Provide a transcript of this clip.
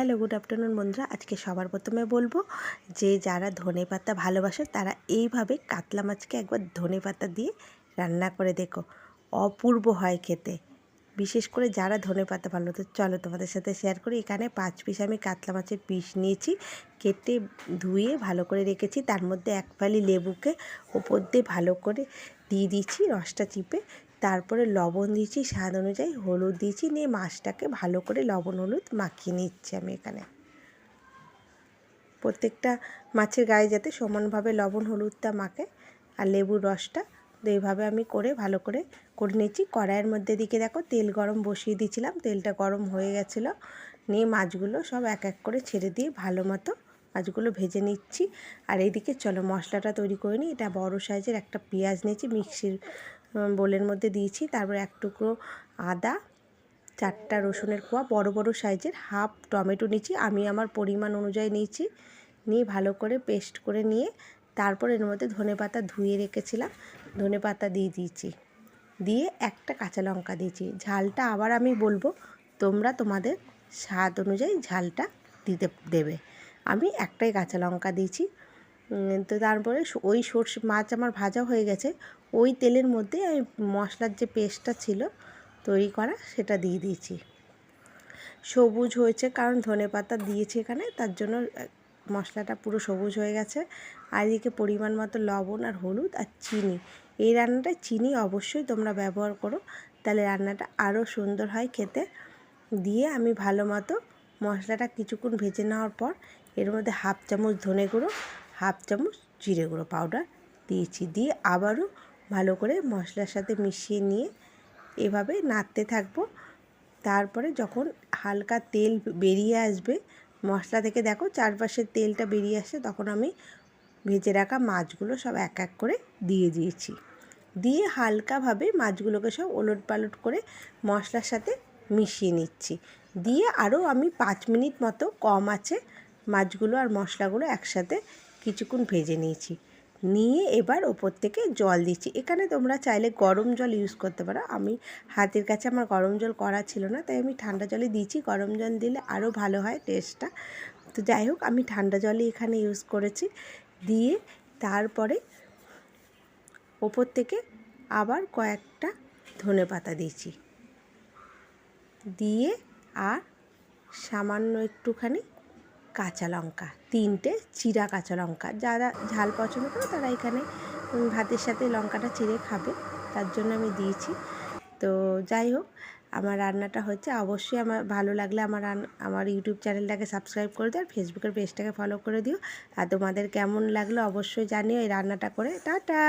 Hello, good afternoon বন্ধুরা। আজকে সবার প্রথমে বলব যে, যারা ধনে পাতা ভালোবাসে, তারা এইভাবে কাতলা মাছকে একবার ধনে পাতা দিয়ে রান্না করে দেখো। অপূর্ব হয় খেতে। বিশেষ করে যারা ধনে পাতা ভালো, তো চলো তোমাদের সাথে শেয়ার করি। এখানে পাঁচ পিস আমি কাতলা মাছের পিস নিয়েছি। কেটে ধুয়ে ভালো করে রেখেছি। তার মধ্যে এক ফালি লেবুকে ওপর দিয়ে ভালো করে দিয়ে দিয়েছি রসটা চিপে। তারপরে লবণ দিয়েছি স্বাদ অনুযায়ী। হলুদ দিয়েছি নিয়ে মাছটাকে ভালো করে লবণ হলুদ মাখিয়ে নিচ্ছি আমি এখানে। প্রত্যেকটা মাছের গায়ে যাতে সমানভাবে লবণ হলুদটা মাখে আর লেবুর রসটা, তো এইভাবে আমি করে ভালো করে করে নিয়েছি কড়াইয়ের মধ্যে দিকে দেখো তেল গরম বসিয়ে দিয়েছিলাম। তেলটা গরম হয়ে গেছিল। নিয়ে মাছগুলো সব এক এক করে ছেড়ে দিয়ে ভালো মতো মাছগুলো ভেজে নিচ্ছি। আর এইদিকে চলো মশলাটা তৈরি করে নিই। এটা বড় সাইজের একটা পেঁয়াজ নিয়েছি, মিক্সির বোলের মধ্যে দিয়েছি। তারপর এক টুকরো আদা, চারটা রসুনের কোয়া, বড় বড় সাইজের হাফ টমেটো নিয়েছি। আমি আমার পরিমাণ অনুযায়ী নিয়েছি। নিয়ে ভালো করে পেস্ট করে নিয়ে তারপর এর মধ্যে ধনে পাতা ধুয়ে রেখেছিলাম। ধনে পাতা দিয়ে দিয়েছি। দিয়ে একটা কাঁচা লঙ্কা দিয়েছি। ঝালটা আবার আমি বলব, তোমরা তোমাদের স্বাদ অনুযায়ী ঝালটা দিতে, দেবে। আমি একটাই কাঁচা লঙ্কা দিয়েছি। তো তারপরে ওই সর্ষে মাছ আমার ভাজা হয়ে গেছে। ওই তেলের মধ্যে আমি মশলার যে পেস্টটা ছিল তৈরি করা, সেটা দিয়ে দিয়েছি। সবুজ হয়েছে কারণ ধনে পাতা দিয়েছি এখানে, তার জন্য মশলাটা পুরো সবুজ হয়ে গেছে। আর এদিকে পরিমাণ মতো লবণ আর হলুদ আর চিনি। এই রান্নাটায় চিনি অবশ্যই তোমরা ব্যবহার করো, তাহলে রান্নাটা আরও সুন্দর হয় খেতে। দিয়ে আমি ভালো মতো মশলাটা কিছুক্ষণ ভেজে নেওয়ার পর এর মধ্যে হাফ চামচ ধনে গুঁড়ো, হাফ চামচ জিরে গুঁড়ো পাউডার দিয়েছি। দিয়ে আবারও ভালো করে মশলার সাথে মিশিয়ে নিয়ে এভাবে নাড়তে থাকব। তারপরে যখন হালকা তেল বেরিয়ে আসবে, মশলা থেকে দেখো চারপাশের তেলটা বেরিয়ে আসে তখন আমি ভেজে রাখা মাছগুলো সব এক এক করে দিয়ে দিয়েছি। দিয়ে হালকাভাবে মাছগুলোকে সব ওলট পালট করে মশলার সাথে মিশিয়ে নিচ্ছি। দিয়ে আরও আমি পাঁচ মিনিট মতো কম আছে মাছগুলো আর মশলাগুলো একসাথে কিছুক্ষণ ভেজে নিয়েছি। নিয়ে এবার ওপর থেকে জল দিচ্ছি। এখানে তোমরা চাইলে গরম জল ইউজ করতে পারো। আমি হাতের কাছে আমার গরম জল করা ছিল না, তাই আমি ঠান্ডা জলে দিয়েছি। গরম জল দিলে আরও ভালো হয় টেস্টটা তো যাই হোক, আমি ঠান্ডা জলই এখানে ইউজ করেছি। দিয়ে তারপরে ওপর থেকে আবার কয়েকটা ধনে পাতা দিয়েছি। দিয়ে আর সামান্য একটুখানি কাঁচা লঙ্কা, তিনটে চিরা কাঁচা লঙ্কা। যারা ঝাল পছন্দ করে তারা এখানে ভাতের সাথে লঙ্কাটা চিড়ে খাবে, তার জন্য আমি দিয়েছি। তো যাই হোক, আমার রান্নাটা হচ্ছে অবশ্যই আমার, ভালো লাগলে আমার আমার ইউটিউব চ্যানেলটাকে সাবস্ক্রাইব করে দিও, আর ফেসবুকের পেজটাকে ফলো করে দিও। আর তোমাদের কেমন লাগল অবশ্যই জানিও এই রান্নাটা করে। টাটা!